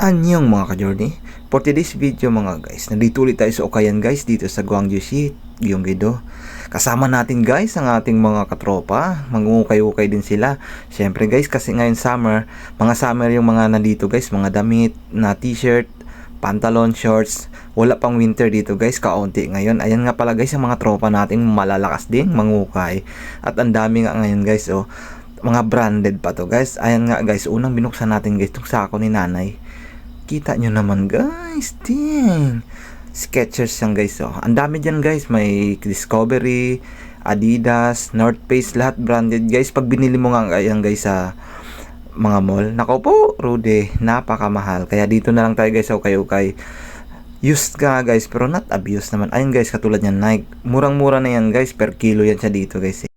Anyong mga ka-journey. For today's video mga guys, nandito ulit tayo sa Okayan guys dito sa Gwangju City, Gyeonggi-do. Kasama natin guys ang ating mga katropa, mangungukay-ukay din sila. Siyempre guys, kasi ngayon summer, mga summer yung mga nandito guys, mga damit na t-shirt, pantalon, shorts. Wala pang winter dito guys, kaunti ngayon. Ayan nga pala guys, ang mga tropa nating malalakas din, mangukay. At ang dami nga ngayon guys, oh mga branded pa to guys. Ayan nga guys, unang binuksan natin guys itong sako ni nanay. Kita nyo naman guys, ding. Skechers yan guys, oh. Ang dami dyan guys, may Discovery, Adidas, North Face, lahat branded guys. Pag binili mo nga ayan guys sa mga mall, nako po, Rude, napakamahal. Kaya dito na lang tayo guys sa ukay-ukay. Used ka guys, pero not abused naman. Ayun guys, katulad yan Nike. Murang-mura na yan guys, per kilo yan siya dito guys.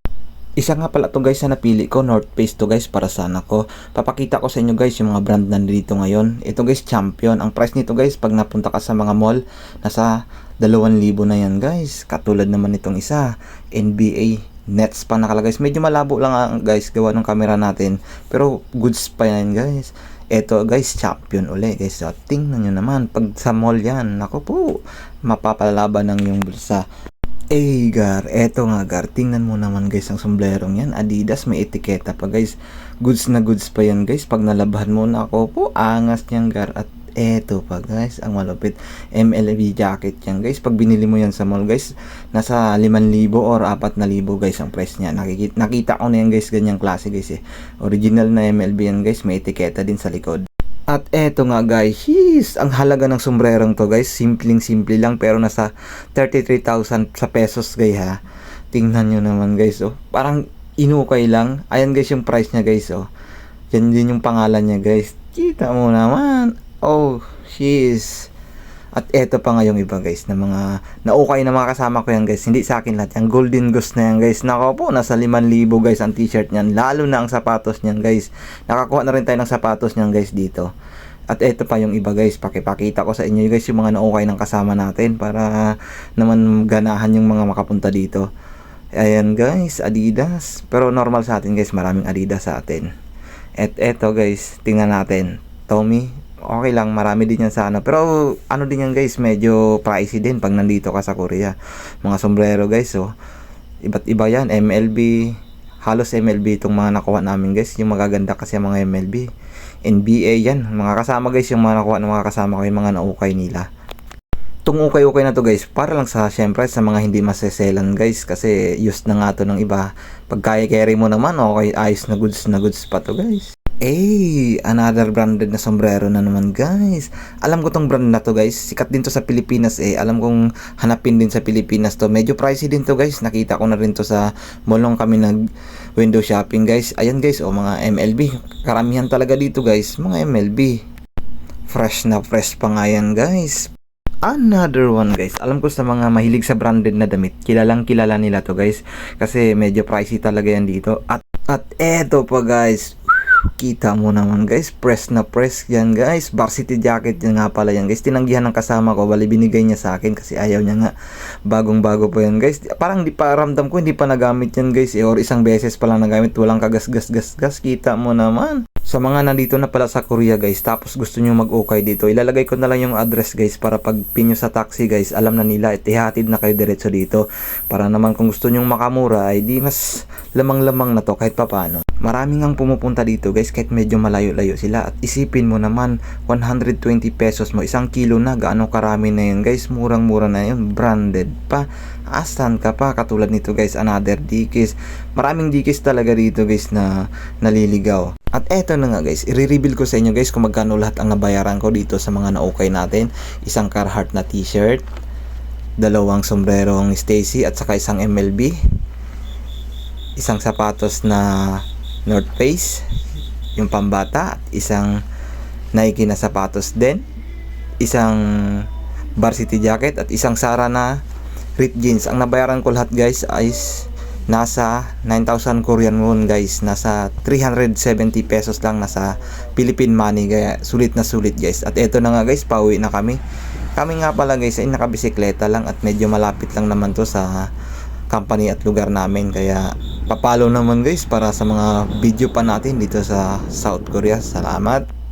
Isa nga pala to guys na napili ko, North Face to guys para sana ko. Papakita ko sa inyo guys yung mga brand na dito ngayon. Ito guys, Champion. Ang price nito guys, pag napunta ka sa mga mall, nasa 2,000 na yan guys. Katulad naman nitong isa, NBA Nets pa nakalagay. guys. Medyo malabo lang ang guys gawa ng camera natin. Pero goods pa yan guys. Ito guys, champion uli guys. So, tingnan nyo naman. Pag sa mall yan, nako po, mapapalaban ng yung bulsa. Eh, Gar, eto nga, Gar. Tingnan mo naman, guys, ang somblerong yan. Adidas, may etiketa pa, guys. Goods na goods pa yan, guys. Pag nalabahan mo na ako po, angas niyan, Gar. At eto pa, guys, ang malupit. MLB jacket yan, guys. Pag binili mo yan sa mall, guys, nasa 5,000 or 4,000, guys, ang price niya. Nakikita, nakita ko na yan, guys, ganyang klase, guys, eh. Original na MLB yan, guys. May etiketa din sa likod. At eto nga guys, jeez, ang halaga ng sombrerong to guys, simpleng simple lang pero nasa 33,000 sa pesos guys ha. Tingnan nyo naman guys oh, parang inukay lang. Ayan guys yung price niya guys oh. Yan din yung pangalan niya guys. Kita mo naman. Oh, jeez. At eto pa nga yung iba guys na mga naukay na mga kasama ko yan guys. Hindi sa akin lahat yan. Golden Ghost na yan guys. Nako po, nasa 5,000 guys ang t-shirt niyan. Lalo na ang sapatos niyan guys. Nakakuha na rin tayo ng sapatos niyan guys dito. At eto pa yung iba guys. Pakipakita ko sa inyo guys yung mga naukay ng kasama natin para naman ganahan yung mga makapunta dito. Ayan guys, Adidas. Pero normal sa atin guys, maraming Adidas sa atin. At eto guys, tingnan natin. Tommy, okay lang, marami din yan sa ano. Pero ano din yan guys, medyo pricey din pag nandito ka sa Korea. Mga sombrero guys, oh. Iba't iba yan, MLB, halos MLB itong mga nakuha namin guys. Yung magaganda kasi mga MLB. NBA yan, mga kasama guys, yung mga nakuha ng mga kasama ko, yung mga naukay nila. Itong ukay-ukay na to guys, para lang sa syempre sa mga hindi maseselan guys kasi used na nga to ng iba. Pag kaya carry mo naman, okay, ayos na goods na goods pa to guys. Eh, another branded na sombrero na naman guys. Alam ko tong brand na to guys. Sikat din to sa Pilipinas eh. Alam kong hanapin din sa Pilipinas to. Medyo pricey din to guys. Nakita ko na rin to sa mall kami nag window shopping guys. Ayan guys, oh mga MLB. Karamihan talaga dito guys, mga MLB. Fresh na fresh pa nga yan guys. Another one guys. Alam ko sa mga mahilig sa branded na damit. Kilalang kilala nila to guys. Kasi medyo pricey talaga yan dito. At at eto pa guys Kita mo naman guys, press na press yan guys. Varsity jacket yan nga pala yan guys. Tinanggihan ng kasama ko, bali binigay niya sa akin kasi ayaw niya nga. Bagong bago po yan guys. Parang di pa ramdam ko, hindi pa nagamit yan guys. Eh, or isang beses pa lang nagamit, walang kagas gas gas. Kita mo naman. Sa mga nandito na pala sa Korea guys, tapos gusto nyo mag-okay dito, ilalagay ko na lang yung address guys para pag pinyo sa taxi guys, alam na nila at ihatid na kayo diretso dito. Para naman kung gusto nyong makamura, ay di mas lamang-lamang na to kahit papano. Maraming ang pumupunta dito guys kahit medyo malayo-layo sila. At isipin mo naman 120 pesos mo isang kilo na gaano karami na yun guys? Murang-mura na yun branded pa. Asan ka pa? Katulad nito guys another dikis. Maraming dikis talaga dito guys na naliligaw. At eto na nga guys i-reveal ko sa inyo guys kung magkano lahat ang nabayaran ko dito sa mga na-okay natin. Isang Carhartt na t-shirt dalawang sombrerong Stacy at saka isang MLB isang sapatos na North Face yung pambata at isang Nike na sapatos din isang varsity jacket at isang Sara na ripped jeans. Ang nabayaran ko lahat guys ay nasa 9,000 Korean won guys. Nasa 370 pesos lang nasa Philippine money. Kaya sulit na sulit guys. At eto na nga guys pauwi na kami. Kami nga pala guys ay nakabisikleta lang at medyo malapit lang naman to sa company at lugar namin. Kaya papalo naman guys para sa mga video pa natin dito sa South Korea. Salamat